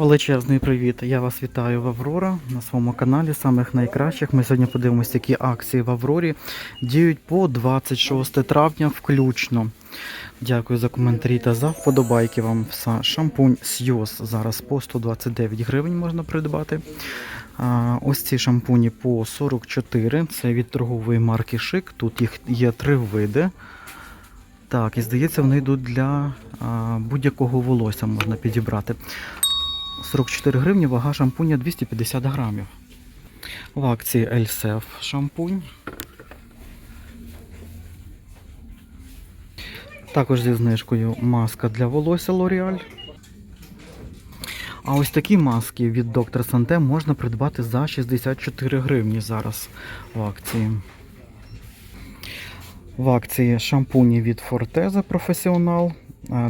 Величезний привіт! Я вас вітаю в Аврора на своєму каналі самих найкращих. Ми сьогодні подивимося, які акції в Аврорі діють по 26 травня включно. Дякую за коментарі та за вподобайки вам. Шампунь Сйоз зараз по 129 гривень можна придбати. Ось ці шампуні по 44. Це від торгової марки Шик. Тут їх є три види. Так, і здається, вони йдуть для будь-якого волосся можна підібрати. 44 гривні, вага шампуня 250 грамів. В акції Ельсеф шампунь. Також зі знижкою маска для волосся L'Oreal. А ось такі маски від Dr. Санте можна придбати за 64 гривні зараз в акції. В акції шампуні від Forteza а,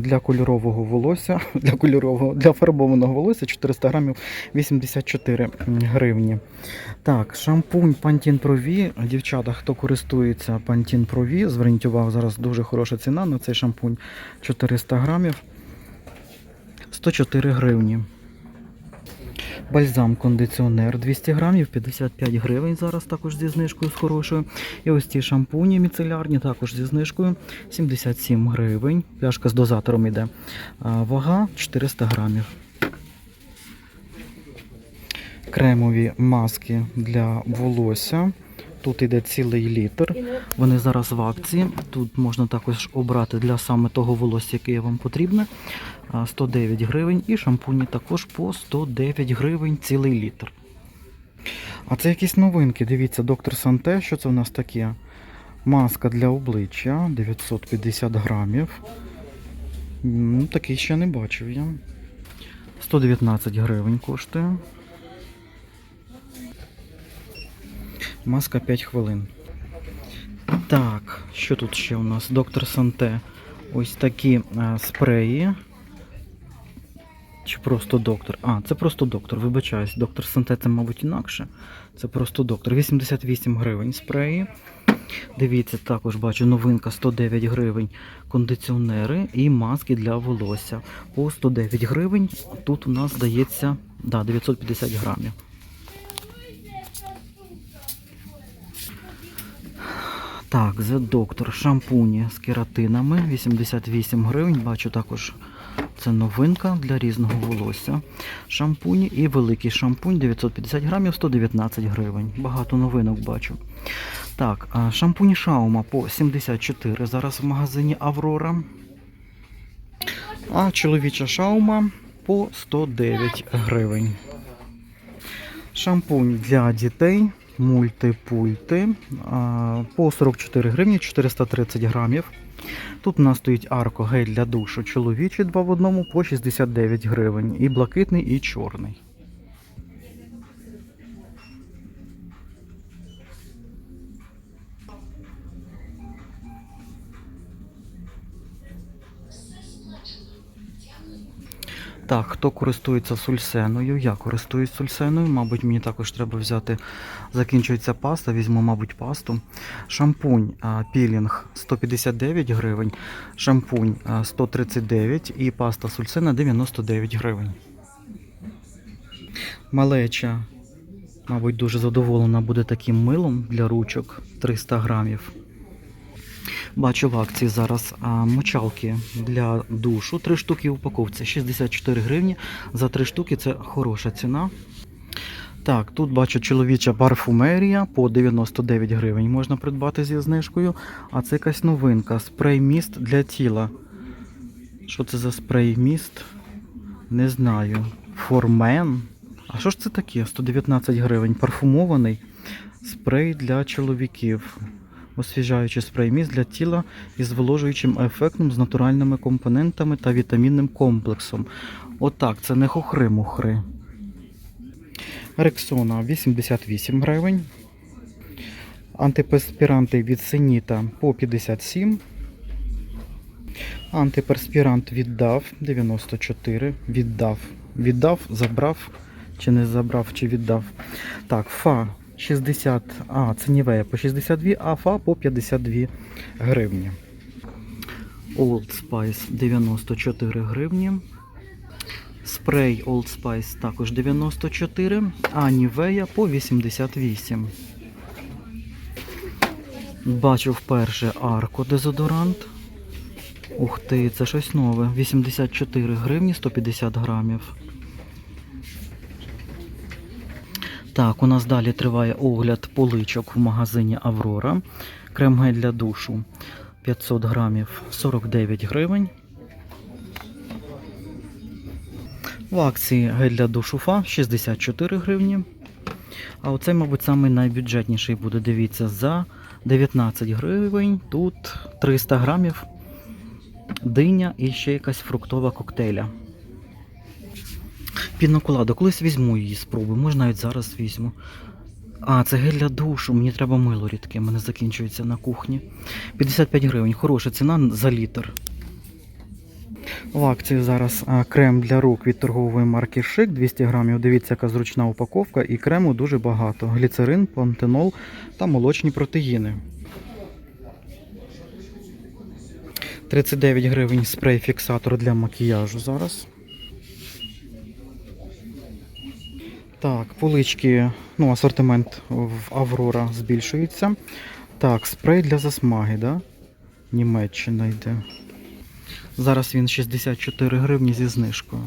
для кольорового волосся, для кольорового, для фарбованого волосся 400 грамів 84 гривні. Так, шампунь Pantene Pro V. Дівчата, хто користується Pantene Pro V, зверніть увагу, зараз дуже хороша ціна на цей шампунь 400 грамів 104 гривні. Бальзам кондиціонер 200 грамів, 55 гривень зараз також зі знижкою з хорошою. І ось ці шампуні міцелярні також зі знижкою 77 гривень. Пляшка з дозатором йде. Вага 400 грамів. Кремові маски для волосся. Тут йде цілий літр. Вони зараз в акції. Тут можна також обрати для саме того волосся, яке вам потрібне. 109 гривень. І шампуні також по 109 гривень цілий літр. А це якісь новинки. Дивіться, доктор Санте, що це в нас таке? Маска для обличчя 950 грамів. Ну, такий ще не бачив я. 119 гривень коштує. Маска 5 хвилин. Так, що тут ще у нас? Доктор Санте. Ось такі а, спреї. Чи просто доктор? А, це просто доктор, вибачаюсь. Доктор Санте це, мабуть, інакше. Це просто доктор. 88 гривень спреї. Дивіться, також бачу новинка 109 гривень кондиціонери і маски для волосся. По 109 гривень. Тут у нас здається да, 950 грамів. Так, The Doctor шампуні з кератинами 88 гривень. Бачу також це новинка для різного волосся. Шампуні і великий шампунь 950 грамів 119 гривень. Багато новинок бачу. Так, а шампуні Шаума по 74 зараз в магазині Аврора. А чоловіча шаума по 109 гривень. Шампунь для дітей мультипульти по 44 гривні 430 грамів. Тут у нас стоїть арко гель для душу чоловічий 2 в одному по 69 гривень. І блакитний, і чорний. Так, хто користується сульсеною? Я користуюсь сульсеною. Мабуть, мені також треба взяти. Закінчується паста, візьму, мабуть, пасту. Шампунь пілінг 159 гривень, шампунь а, 139 і паста сульсена 99 гривень. Малеча, мабуть, дуже задоволена буде таким милом для ручок 300 грамів. Бачу в акції зараз мочалки для душу. Три штуки в упаковці 64 гривні. За три штуки це хороша ціна. Так, тут бачу чоловіча парфумерія по 99 гривень можна придбати зі знижкою. А це якась новинка. Спрей міст для тіла. Що це за спрей міст? Не знаю. Формен. А що ж це таке? 119 гривень. Парфумований спрей для чоловіків. Освіжаючий спрей міст для тіла із зволожуючим ефектом з натуральними компонентами та вітамінним комплексом. Отак, це не хухри-мухри. Рексона 88 гривень. Антиперспіранти від Сеніта по 57. Антиперспірант віддав 94. Віддав. Віддав, забрав, чи не забрав, чи віддав. Так, фа 60, а, це Нівея по 62, а фа по 52 гривні. Old Spice 94 гривні. Спрей Old Spice також 94, а Нівея по 88. Бачу вперше арко дезодорант. Ух ти, це щось нове. 84 гривні 150 грамів. Так, у нас далі триває огляд поличок в магазині Аврора. Крем-гель для душу 500 грамів 49 гривень. В акції гель для душу ФА 64 гривні. А оцей, мабуть, самий найбюджетніший буде. Дивіться, за 19 гривень. Тут 300 грамів диня і ще якась фруктова коктейля. Піноколаду, колись візьму її спробую, може навіть зараз візьму. А, це гель для душу, мені треба мило рідке, мене закінчується на кухні. 55 гривень, хороша ціна за літр. В акції зараз а, крем для рук від торгової марки Шик 200 грамів. Дивіться, яка зручна упаковка, і крему дуже багато. Гліцерин, пантенол та молочні протеїни. 39 гривень спрей-фіксатор для макіяжу зараз. Так, полички, ну, асортимент в Аврора збільшується. Так, спрей для засмаги, да? Німеччина йде. Зараз він 64 гривні зі знижкою.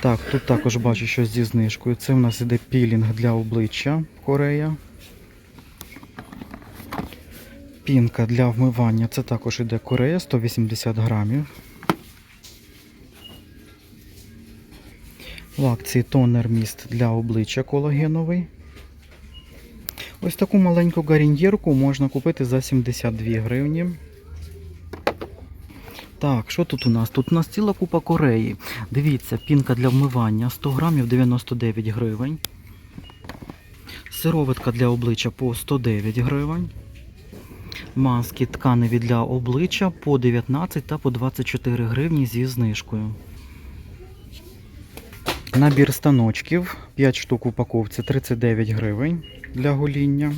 Так, тут також бачу щось зі знижкою. Це у нас іде пілінг для обличчя Корея. Пінка для вмивання. Це також іде Корея 180 грамів. В акції тонер міст для обличчя колагеновий. Ось таку маленьку гарнірку можна купити за 72 гривні. Так, що тут у нас? Тут у нас ціла купа Кореї. Дивіться, пінка для вмивання 100 грамів 99 гривень. Сироватка для обличчя по 109 гривень. Маски тканеві для обличчя по 19 та по 24 гривні зі знижкою. Набір станочків 5 штук в упаковці 39 гривень для гоління.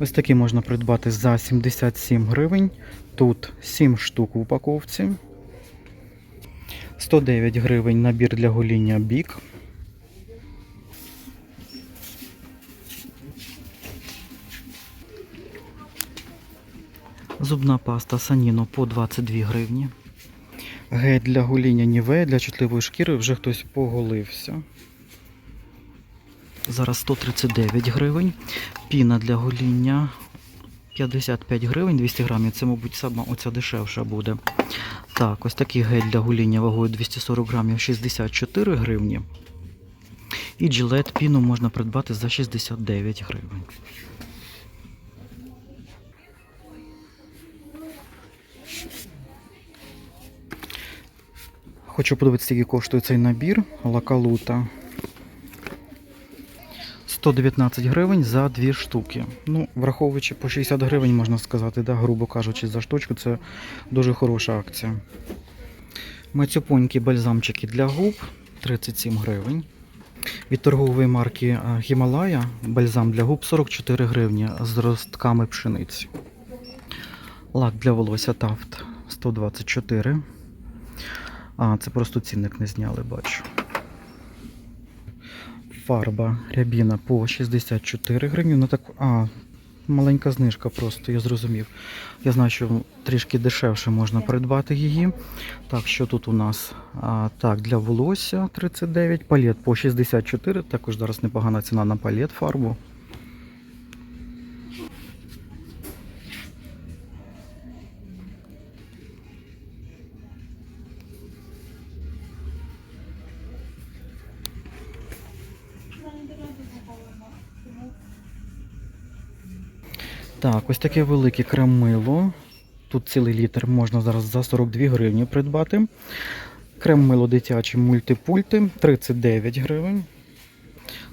Ось такі можна придбати за 77 гривень. Тут 7 штук в упаковці. 109 гривень набір для гоління бік. Зубна паста Саніно по 22 гривні. Гель для гоління Нівея для чутливої шкіри вже хтось поголився. Зараз 139 гривень. Піна для гоління 55 гривень, 200 грамів. Це, мабуть, сама оця дешевша буде. Так, ось такий гель для гоління вагою 240 грамів 64 гривні. І джилет піну можна придбати за 69 гривень. Хочу подивитися, скільки коштує цей набір лакалута. 119 гривень за дві штуки. Ну, враховуючи по 60 гривень, можна сказати, да, грубо кажучи, за штучку, це дуже хороша акція. Мацюпонькі бальзамчики для губ 37 гривень. Від торгової марки а, Гімалая бальзам для губ 44 гривні з ростками пшениці. Лак для волосся Тафт 124. А, це просто цінник не зняли, бачу. Фарба рябіна по 64 гривні. Ну так, а, маленька знижка просто, я зрозумів. Я знаю, що трішки дешевше можна придбати її. Так, що тут у нас? А, так, для волосся 39, палет по 64. Також зараз непогана ціна на палет фарбу. Так, ось таке велике крем-мило. Тут цілий літр можна зараз за 42 гривні придбати. Крем-мило дитяче мультипульти 39 гривень.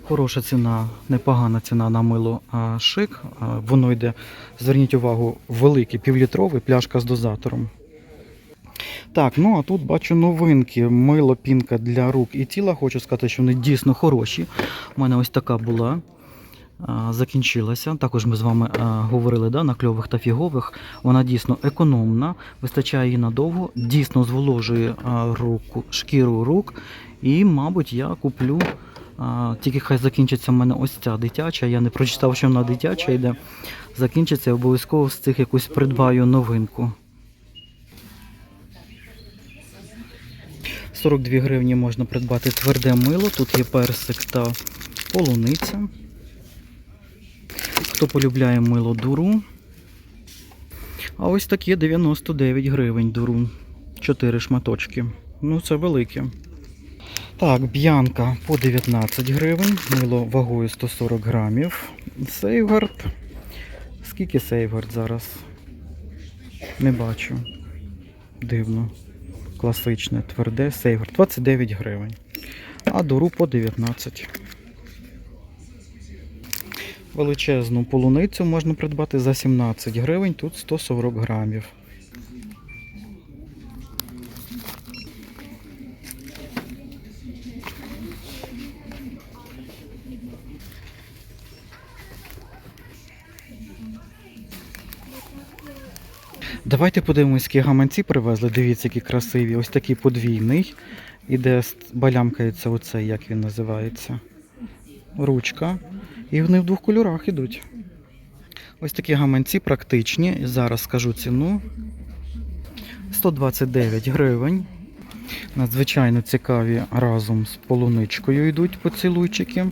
Хороша ціна, непогана ціна на мило а, шик. Воно йде, зверніть увагу, великий півлітровий пляшка з дозатором. Так, ну а тут бачу новинки. Мило пінка для рук і тіла. Хочу сказати, що вони дійсно хороші. У мене ось така була. А, закінчилася. Також ми з вами говорили да, на кльових та фігових. Вона дійсно економна, вистачає її надовго, дійсно зволожує руку, шкіру рук. І, мабуть, я куплю. Тільки хай закінчиться в мене ось ця дитяча. Я не прочитав, що вона дитяча йде. Закінчиться, обов'язково з цих якусь придбаю новинку. 42 гривні можна придбати тверде мило. Тут є персик та полуниця. Хто полюбляє мило дуру. А ось таке 99 гривень дуру. 4 шматочки. Ну, це велике. Так, б'янка по 19 гривень. Мило вагою 140 грамів. Сейвгард. Скільки сейвгард зараз? Не бачу. Дивно. Класичне, тверде, сейвгард. 29 гривень. А дуру по 19. Величезну полуницю можна придбати за 17 гривень, тут 140 грамів. Давайте подивимось, які гаманці привезли. Дивіться, які красиві. Ось такий подвійний. Іде балямкається оцей, як він називається. Ручка. І вони в двох кольорах ідуть. Ось такі гаманці практичні. Зараз скажу ціну. 129 гривень. Надзвичайно цікаві разом з полуничкою йдуть поцілуйчики.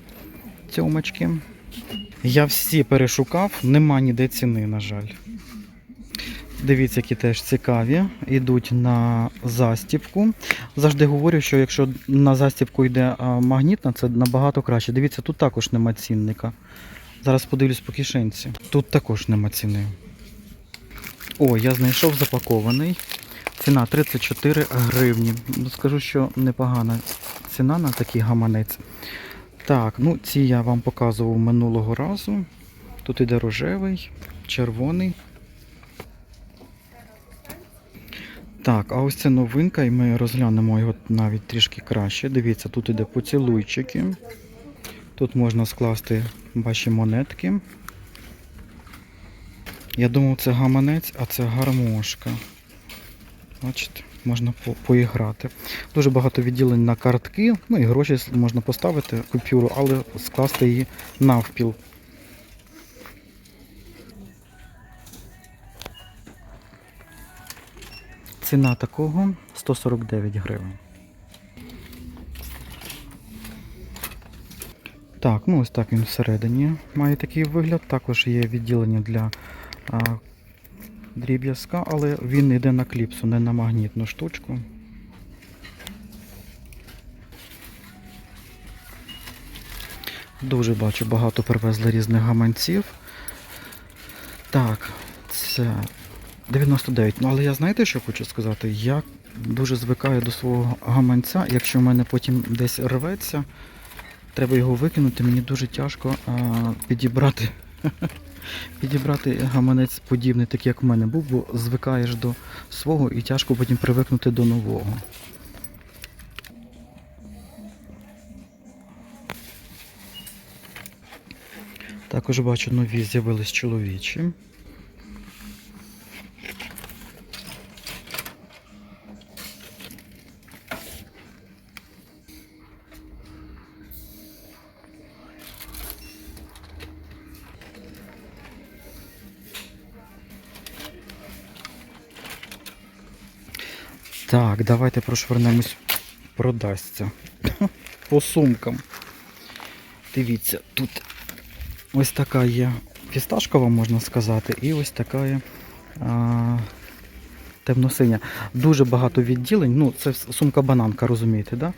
Цьомочки. Я всі перешукав, нема ніде ціни, на жаль. Дивіться, які теж цікаві. Йдуть на застіпку. Завжди говорю, що якщо на застіпку йде магнітна, це набагато краще. Дивіться, тут також нема цінника. Зараз подивлюсь по кишенці. Тут також нема ціни. О, я знайшов запакований. Ціна 34 гривні. Скажу, що непогана ціна на такий гаманець. Так, ну ці я вам показував минулого разу. Тут іде рожевий, червоний. Так, а ось це новинка, і ми розглянемо його навіть трішки краще. Дивіться, тут іде поцілуйчики. Тут можна скласти ваші монетки. Я думав, це гаманець, а це гармошка. Бачите, можна по- поіграти. Дуже багато відділень на картки, ну і гроші можна поставити, купюру, але скласти її навпіл. Ціна такого 149 гривень. Так, ну ось так він всередині має такий вигляд. Також є відділення для а, дріб'язка, але він йде на кліпсу, не на магнітну штучку. Дуже бачу, багато привезли різних гаманців. Так, це 99. Ну, але я знаєте, що хочу сказати? Я дуже звикаю до свого гаманця. Якщо в мене потім десь рветься, треба його викинути, мені дуже тяжко а, підібрати. Підібрати гаманець подібний, такий як в мене був, бо звикаєш до свого і тяжко потім привикнути до нового. Також бачу нові з'явились чоловічі. Давайте прошвернемось. Продасться. По сумкам. Дивіться, тут ось така є фісташкова, можна сказати, і ось така є а, темно-синя. Дуже багато відділень. Ну, це сумка-бананка, розумієте, да?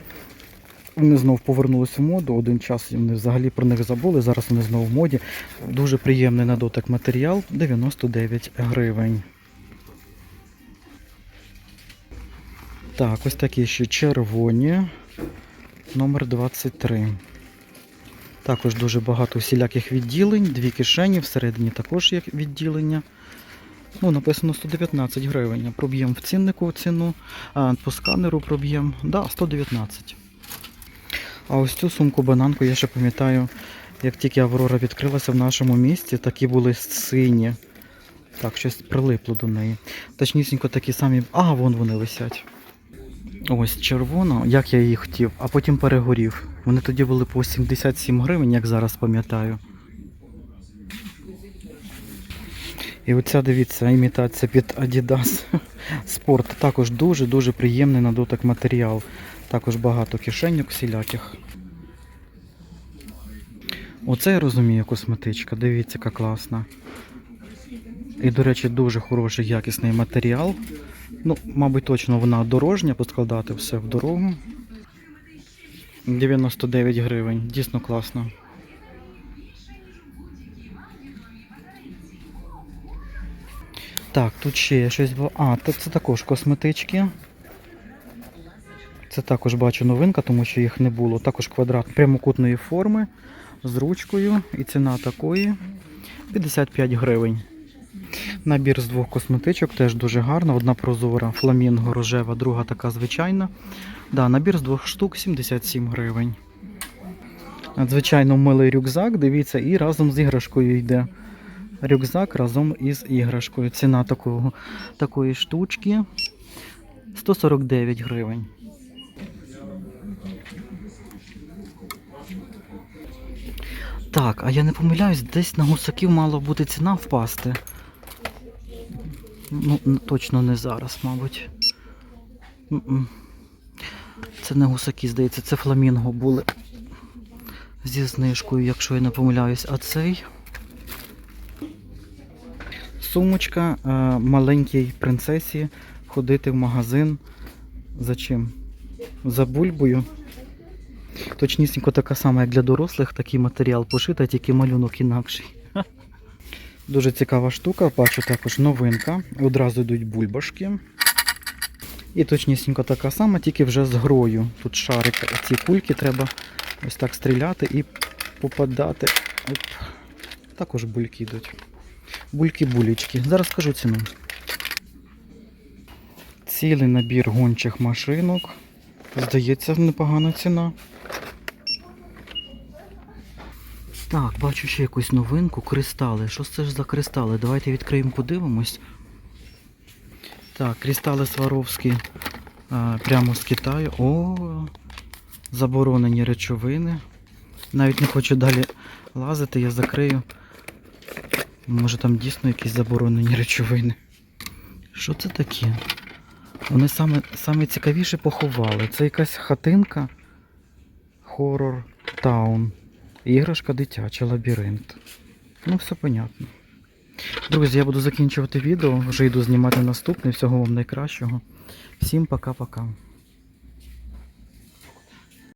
Вони знов повернулися в моду. Один час вони взагалі про них забули. Зараз вони знову в моді. Дуже приємний на дотик матеріал 99 гривень. Так, ось такі ще червоні. Номер 23. Також дуже багато всіляких відділень, дві кишені, всередині також є відділення. Ну, написано 119 гривень. Проб'ємо в ціннику ціну, а по сканеру проб'ємо. Да, 119. А ось цю сумку бананку я ще пам'ятаю, Як тільки Аврора відкрилася в нашому місті, такі були сині. Так, щось прилипло до неї. Точнісінько такі самі. А, вон вони висять. Ось червона, як я її хотів, а потім перегорів. Вони тоді були по 77 гривень, як зараз пам'ятаю. І оця, дивіться, імітація під Adidas Sport. Також дуже-дуже приємний на дотик матеріал. Також багато кишеньок всіляких. Оце я розумію косметичка. Дивіться, яка класна. І, до речі, дуже хороший якісний матеріал. Ну, мабуть, точно вона дорожня, поскладати все в дорогу. 99 гривень. Дійсно класно. Так, тут ще щось. бо- А, так це також косметички. Це також бачу новинка, тому що їх не було. Також квадрат прямокутної форми з ручкою. І ціна такої 55 гривень. Набір з двох косметичок теж дуже гарно. Одна прозора, фламінго рожева, друга така звичайна. Да, набір з двох штук 77 гривень. Надзвичайно милий рюкзак, дивіться, і разом з іграшкою йде. Рюкзак разом із іграшкою. Ціна такого, такої штучки 149 гривень. Так, а я не помиляюсь, десь на гусаків мала бути ціна впасти. Ну, точно не зараз, мабуть. Це не гусаки, здається, це фламінго були зі знижкою, якщо я не помиляюсь. А цей сумочка е, маленькій принцесі ходити в магазин. За чим? За бульбою. Точнісінько така сама, як для дорослих, такий матеріал пошита, тільки малюнок інакший. Дуже цікава штука, бачу також новинка. Одразу йдуть бульбашки. І точнісінько така сама, тільки вже з грою. Тут шарик, ці кульки треба ось так стріляти і попадати. Оп. Також бульки йдуть. Бульки-булічки. Зараз скажу ціну. Цілий набір гончих машинок. Здається, непогана ціна. Так, бачу ще якусь новинку. Кристали. Що це ж за кристали? Давайте відкриємо, подивимось. Так, кристали Сваровські прямо з Китаю. О, заборонені речовини. Навіть не хочу далі лазити, я закрию. Може там дійсно якісь заборонені речовини. Що це таке? Вони саме, саме цікавіше поховали. Це якась хатинка Horror Town. Іграшка дитяча, лабіринт. Ну, все понятно. Друзі, я буду закінчувати відео, вже йду знімати наступне. Всього вам найкращого. Всім пока-пока.